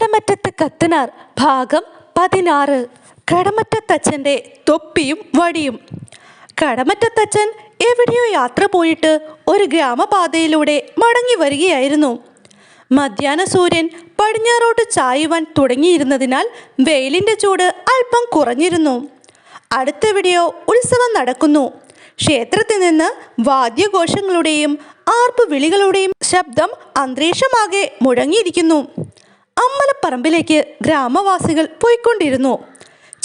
കടമറ്റത്ത് കത്തനാർ ഭാഗം പതിനാറ്. കടമറ്റത്തച്ഛന്റെ തൊപ്പിയും വടിയും. കടമറ്റത്തച്ഛൻ എവിടെയോ യാത്ര പോയിട്ട് ഒരു ഗ്രാമപാതയിലൂടെ മടങ്ങി വരികയായിരുന്നു. മധ്യാഹ്ന സൂര്യൻ പടിഞ്ഞാറോട്ട് ചായുവാൻ തുടങ്ങിയിരുന്നതിനാൽ വെയിലിന്റെ ചൂട് അല്പം കുറഞ്ഞിരുന്നു. അടുത്തെവിടെയോ ഉത്സവം നടക്കുന്നു. ക്ഷേത്രത്തിൽ നിന്ന് വാദ്യഘോഷങ്ങളുടെയും ആർപ്പ് വിളികളുടെയും ശബ്ദം അന്തരീക്ഷമാകെ മുഴങ്ങിയിരിക്കുന്നു. അമ്പലപ്പറമ്പിലേക്ക് ഗ്രാമവാസികൾ പോയിക്കൊണ്ടിരുന്നു.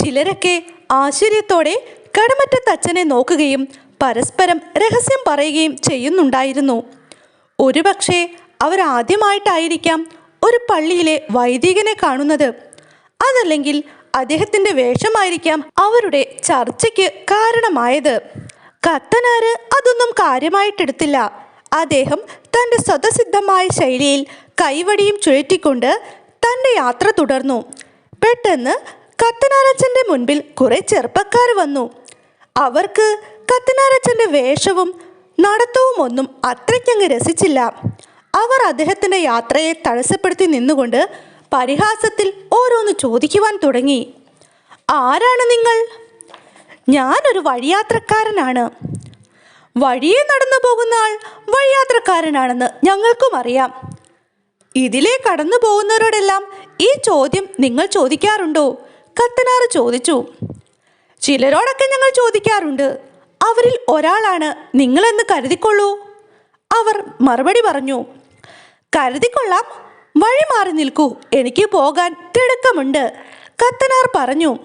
ചിലരൊക്കെ ആശ്ചര്യത്തോടെ കടമറ്റത്തച്ഛനെ നോക്കുകയും പരസ്പരം രഹസ്യം പറയുകയും ചെയ്യുന്നുണ്ടായിരുന്നു. ഒരുപക്ഷെ അവരാദ്യമായിട്ടായിരിക്കാം ഒരു പള്ളിയിലെ വൈദികനെ കാണുന്നത്. അതല്ലെങ്കിൽ അദ്ദേഹത്തിന്റെ വേഷമായിരിക്കാം അവരുടെ ചർച്ചയ്ക്ക് കാരണമായത്. കത്തനാര് അതൊന്നും കാര്യമായിട്ടെടുത്തില്ല. അദ്ദേഹം തന്റെ സ്വതസിദ്ധമായ ശൈലിയിൽ കൈവടിയും ചുഴറ്റിക്കൊണ്ട് തന്റെ യാത്ര തുടർന്നു. പെട്ടെന്ന് കത്തനാരച്ചന്റെ മുൻപിൽ കുറെ ചെറുപ്പക്കാർ വന്നു. അവർക്ക് കത്തനാരച്ചന്റെ വേഷവും നടത്തവും ഒന്നും അത്രയ്ക്കങ്ങ് രസിച്ചില്ല. അവർ അദ്ദേഹത്തിന്റെ യാത്രയെ തടസ്സപ്പെടുത്തി നിന്നുകൊണ്ട് പരിഹാസത്തിൽ ഓരോന്ന് ചോദിക്കുവാൻ തുടങ്ങി. ആരാണ് നിങ്ങൾ? ഞാനൊരു വഴിയാത്രക്കാരനാണ്. വഴിയെ നടന്നു പോകുന്ന ആൾ വഴിയാത്രക്കാരനാണെന്ന് ഞങ്ങൾക്കും അറിയാം. ഇതിലെ കടന്നു പോകുന്നവരോടെല്ലാം ഈ ചോദ്യം നിങ്ങൾ ചോദിക്കാറുണ്ടോ? കത്തനാറ് ചോദിച്ചു. ചിലരോടൊക്കെ ഞങ്ങൾ ചോദിക്കാറുണ്ട്. അവരിൽ ഒരാളാണ് നിങ്ങളെന്ന് കരുതിക്കൊള്ളൂ. അവർ മറുപടി പറഞ്ഞു കരുതിക്കൊള്ളാം. വഴി മാറി നിൽക്കൂ. എനിക്ക് പോകാൻ തിടുക്കമുണ്ട്. കത്തനാർ പറഞ്ഞു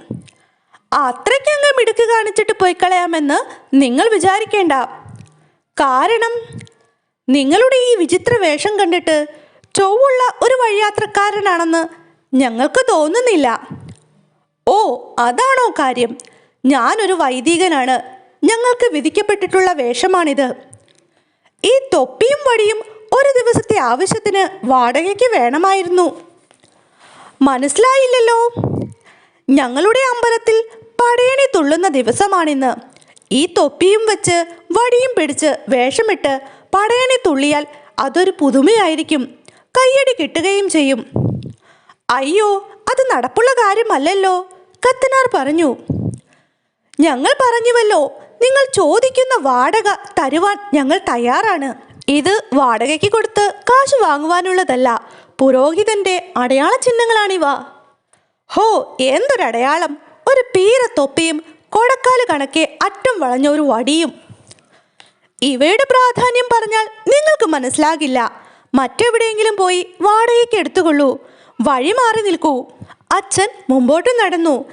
അത്രയ്ക്കങ്ങ് മിടുക്ക് കാണിച്ചിട്ട് പോയി കളയാമെന്ന് നിങ്ങൾ വിചാരിക്കേണ്ട. കാരണം നിങ്ങളുടെ ഈ വിചിത്ര വേഷം കണ്ടിട്ട് ചൊവ്വുള്ള ഒരു വഴിയാത്രക്കാരനാണെന്ന് ഞങ്ങൾക്ക് തോന്നുന്നില്ല. ഓ അതാണോ കാര്യം? ഞാനൊരു വൈദികനാണ്. ഞങ്ങൾക്ക് വിധിക്കപ്പെട്ടിട്ടുള്ള വേഷമാണിത്. ഈ തൊപ്പിയും വടിയും ഒരു ദിവസത്തെ ആവശ്യത്തിന് വാടകയ്ക്ക് വേണമായിരുന്നു. മനസ്സിലായില്ലല്ലോ? ഞങ്ങളുടെ അമ്പലത്തിൽ പടയണി തുള്ളുന്ന ദിവസമാണിന്ന്. ഈ തൊപ്പിയും വെച്ച് വടിയും പിടിച്ച് വേഷമിട്ട് പടയണി തുള്ളിയാൽ അതൊരു പുതുമയായിരിക്കും. കയ്യടി കിട്ടുകയും ചെയ്യും. അയ്യോ അത് നടപ്പുള്ള കാര്യമല്ലല്ലോ കത്തനാർ പറഞ്ഞു. ഞങ്ങൾ പറഞ്ഞുവല്ലോ നിങ്ങൾ ചോദിക്കുന്ന വാടക തരുവാൻ ഞങ്ങൾ തയ്യാറാണ്. ഇത് വാടകയ്ക്ക് കൊടുത്ത് കാശ് വാങ്ങുവാനുള്ളതല്ല പുരോഹിതന്റെ അടയാള ചിഹ്നങ്ങളാണിവ. ഹോ എന്തൊരടയാളം. ഒരു പീര തൊപ്പിയും കൊടക്കാൽ കണക്കെ അറ്റം വളഞ്ഞ ഒരു വടിയും. ഇവയുടെ പ്രാധാന്യം പറഞ്ഞാൽ നിങ്ങൾക്ക് മനസ്സിലാകില്ല. മറ്റെവിടെയെങ്കിലും പോയി വാടകയ്ക്ക് എടുത്തുകൊള്ളൂ. വഴി മാറി നിൽക്കൂ. അച്ഛൻ മുമ്പോട്ട് നടന്നു.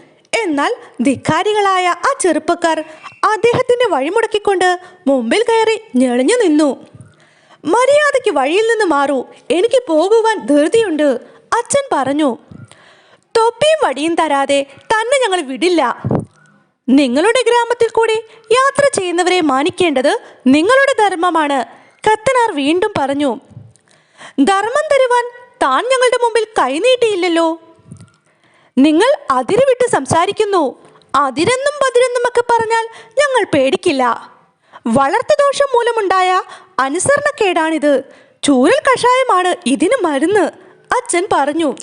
എന്നാൽ ധിക്കാരികളായ ആ ചെറുപ്പക്കാർ അദ്ദേഹത്തിന്റെ വഴിമുടക്കിക്കൊണ്ട് മുമ്പിൽ കയറി ഞെളിഞ്ഞു നിന്നു. മര്യാദയ്ക്ക് വഴിയിൽ നിന്ന് മാറൂ. എനിക്ക് പോകുവാൻ ധൃതിയുണ്ട്. അച്ഛൻ പറഞ്ഞു. തൊപ്പിയും വടിയും തരാതെ തന്നെ ഞങ്ങൾ വിടില്ല. നിങ്ങളുടെ ഗ്രാമത്തിൽ കൂടി യാത്ര ചെയ്യുന്നവരെ മാനിക്കേണ്ടത് നിങ്ങളുടെ ധർമ്മമാണ്. കത്തനാർ വീണ്ടും പറഞ്ഞു. ധർമ്മം തരുവാൻ താൻ ഞങ്ങളുടെ മുമ്പിൽ കൈനീട്ടിയില്ലല്ലോ നിങ്ങൾ അതിര് വിട്ട് സംസാരിക്കുന്നു. അതിരെന്നും പതിരെന്നും ഒക്കെ പറഞ്ഞാൽ ഞങ്ങൾ പേടിക്കില്ല. വളർത്തു ദോഷം മൂലമുണ്ടായ അനുസരണക്കേടാണിത്. ചൂരൽ കഷായമാണ് ഇതിന് മരുന്ന് അച്ഛൻ പറഞ്ഞു.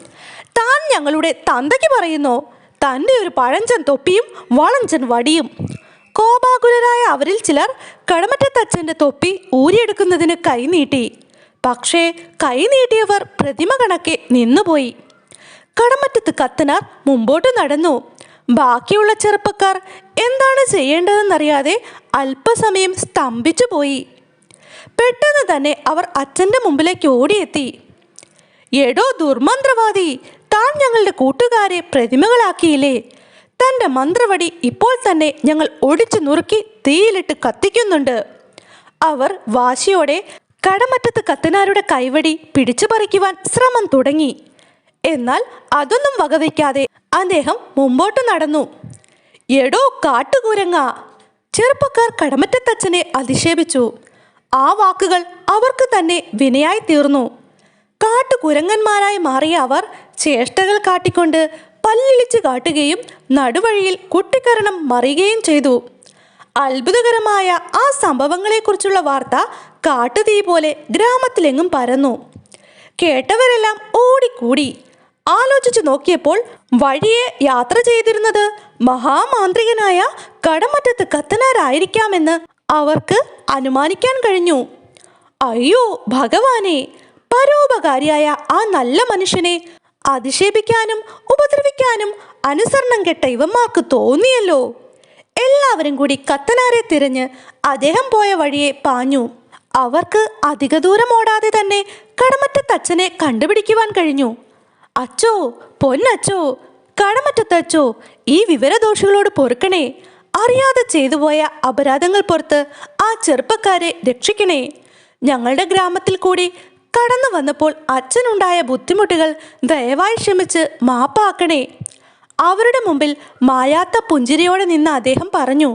താൻ ഞങ്ങളുടെ തന്തയ്ക്ക് പറയുന്നു തന്റെ ഒരു പഴഞ്ചൻ തൊപ്പിയും വളഞ്ചൻ വടിയും. കോപാകുലരായ അവരിൽ ചിലർ കടമറ്റത്തച്ഛന്റെ തൊപ്പി ഊരിയെടുക്കുന്നതിന് കൈനീട്ടി പക്ഷേ കൈനീട്ടിയവർ പ്രതിമ കണക്കെ നിന്നുപോയി. കടമറ്റത്ത് കത്തനാർ മുമ്പോട്ട് നടന്നു. ബാക്കിയുള്ള ചെറുപ്പക്കാർ എന്താണ് ചെയ്യേണ്ടതെന്നറിയാതെ അല്പസമയം സ്തംഭിച്ചു പോയി. പെട്ടെന്ന് തന്നെ അവർ അച്ഛന്റെ മുമ്പിലേക്ക് ഓടിയെത്തി. എടോ ദുർമന്ത്രവാദി താൻ ഞങ്ങളുടെ കൂട്ടുകാരെ പ്രതിമകളാക്കിയില്ലേ? തന്റെ മന്ത്രവടി ഇപ്പോൾ തന്നെ ഞങ്ങൾ ഒടിച്ചു നുറുക്കി തീയിലിട്ട് കത്തിക്കുന്നുണ്ട്. അവർ വാശിയോടെ കടമറ്റത്ത് കത്തനാരുടെ കൈവടി പിടിച്ചു പറിക്കുവാൻ ശ്രമം തുടങ്ങി. എന്നാൽ അതൊന്നും വകവയ്ക്കാതെ അദ്ദേഹം മുമ്പോട്ട് നടന്നു. എടോ കാട്ടുകൂരങ്ങ ചെറുപ്പക്കാർ കടമറ്റത്തച്ഛനെ അധിക്ഷേപിച്ചു. ആ വാക്കുകൾ അവർക്ക് തന്നെ വിനയായി തീർന്നു. കാട്ടുകുരങ്ങന്മാരായി മാറിയ അവർ ചേഷ്ടകൾ കാട്ടിക്കൊണ്ട് പല്ലിളിച്ച് കാട്ടുകയും നടുവഴിയിൽ കുട്ടിക്കരണം മറിയുകയും ചെയ്തു. അത്ഭുതകരമായ ആ സംഭവങ്ങളെക്കുറിച്ചുള്ള വാർത്ത കാട്ടുതീ പോലെ ഗ്രാമത്തിലെങ്ങും പരന്നു. കേട്ടവരെല്ലാം ഓടിക്കൂടി. ആലോചിച്ചു നോക്കിയപ്പോൾ വഴിയെ യാത്ര ചെയ്തിരുന്നത് മഹാമാന്ത്രികനായ കടമറ്റത്ത് കത്തനാരായിരിക്കാമെന്ന് അവർക്ക് അനുമാനിക്കാൻ കഴിഞ്ഞു. അയ്യോ ഭഗവാനെ! പരോപകാരിയായ ആ നല്ല മനുഷ്യനെ അധിക്ഷേപിക്കാനും ഉപദ്രവിക്കാനും അനുസരണം കെട്ട ഇവന്മാർക്ക് തോന്നിയല്ലോ. എല്ലാവരും കൂടി കത്തനാരെ തിരഞ്ഞ് അദ്ദേഹം പോയ വഴിയെ പാഞ്ഞു. അവർക്ക് അധിക ദൂരം ഓടാതെ തന്നെ കടമറ്റത്തച്ഛനെ കണ്ടുപിടിക്കുവാൻ കഴിഞ്ഞു. അച്ചോ പൊന്നച്ചോ കടമറ്റത്തച്ചോ ഈ വിവരദോഷികളോട് പൊറുക്കണേ. അറിയാതെ ചെയ്തുപോയ അപരാധങ്ങൾ പുറത്ത് ആ ചെറുപ്പക്കാരെ രക്ഷിക്കണേ. ഞങ്ങളുടെ ഗ്രാമത്തിൽ കൂടി കടന്നു വന്നപ്പോൾ അച്ഛനുണ്ടായ ബുദ്ധിമുട്ടുകൾ ദയവായി ക്ഷമിച്ച് മാപ്പാക്കണേ. അവരുടെ മുമ്പിൽ മായാത്ത പുഞ്ചിരിയോടെ നിന്ന് അദ്ദേഹം പറഞ്ഞു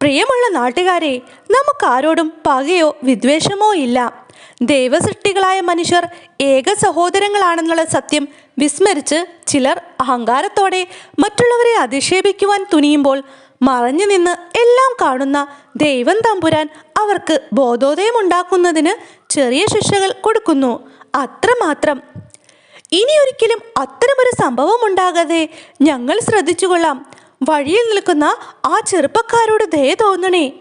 പ്രിയമുള്ള നാട്ടുകാരെ നമുക്കാരോടും പകയോ വിദ്വേഷമോ ഇല്ല. ദൈവസൃഷ്ടികളായ മനുഷ്യർ ഏക സഹോദരങ്ങളാണെന്നുള്ള സത്യം വിസ്മരിച്ച് ചിലർ അഹങ്കാരത്തോടെ മറ്റുള്ളവരെ അധിക്ഷേപിക്കുവാൻ തുനിയുമ്പോൾ മറഞ്ഞു നിന്ന് എല്ലാം കാണുന്ന ദൈവം തമ്പുരാൻ അവർക്ക് ബോധോദയമുണ്ടാക്കുന്നതിന് ചെറിയ ശിക്ഷകൾ കൊടുക്കുന്നു. അത്രമാത്രം. ഇനി ഒരിക്കലും അത്തരമൊരു സംഭവം ഉണ്ടാകാതെ ഞങ്ങൾ ശ്രദ്ധിച്ചുകൊള്ളാം. വഴിയിൽ നിൽക്കുന്ന ആ ചെറുപ്പക്കാരോട് ദയ തോന്നണേ.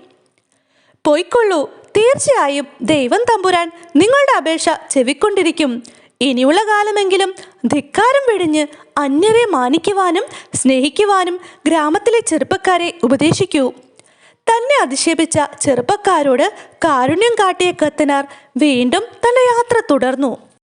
പോയിക്കൊള്ളൂ. തീർച്ചയായും ദൈവം തമ്പുരാൻ നിങ്ങളുടെ അപേക്ഷ ചെവിക്കൊണ്ടിരിക്കും. ഇനിയുള്ള കാലമെങ്കിലും ധിക്കാരം വെടിഞ്ഞ് അന്യരെ മാനിക്കുവാനും സ്നേഹിക്കുവാനും ഗ്രാമത്തിലെ ചെറുപ്പക്കാരെ ഉപദേശിക്കൂ. തന്നെ അധിക്ഷേപിച്ച ചെറുപ്പക്കാരോട് കാരുണ്യം കാട്ടിയ കത്തനാർ വീണ്ടും തന്റെ യാത്ര തുടർന്നു.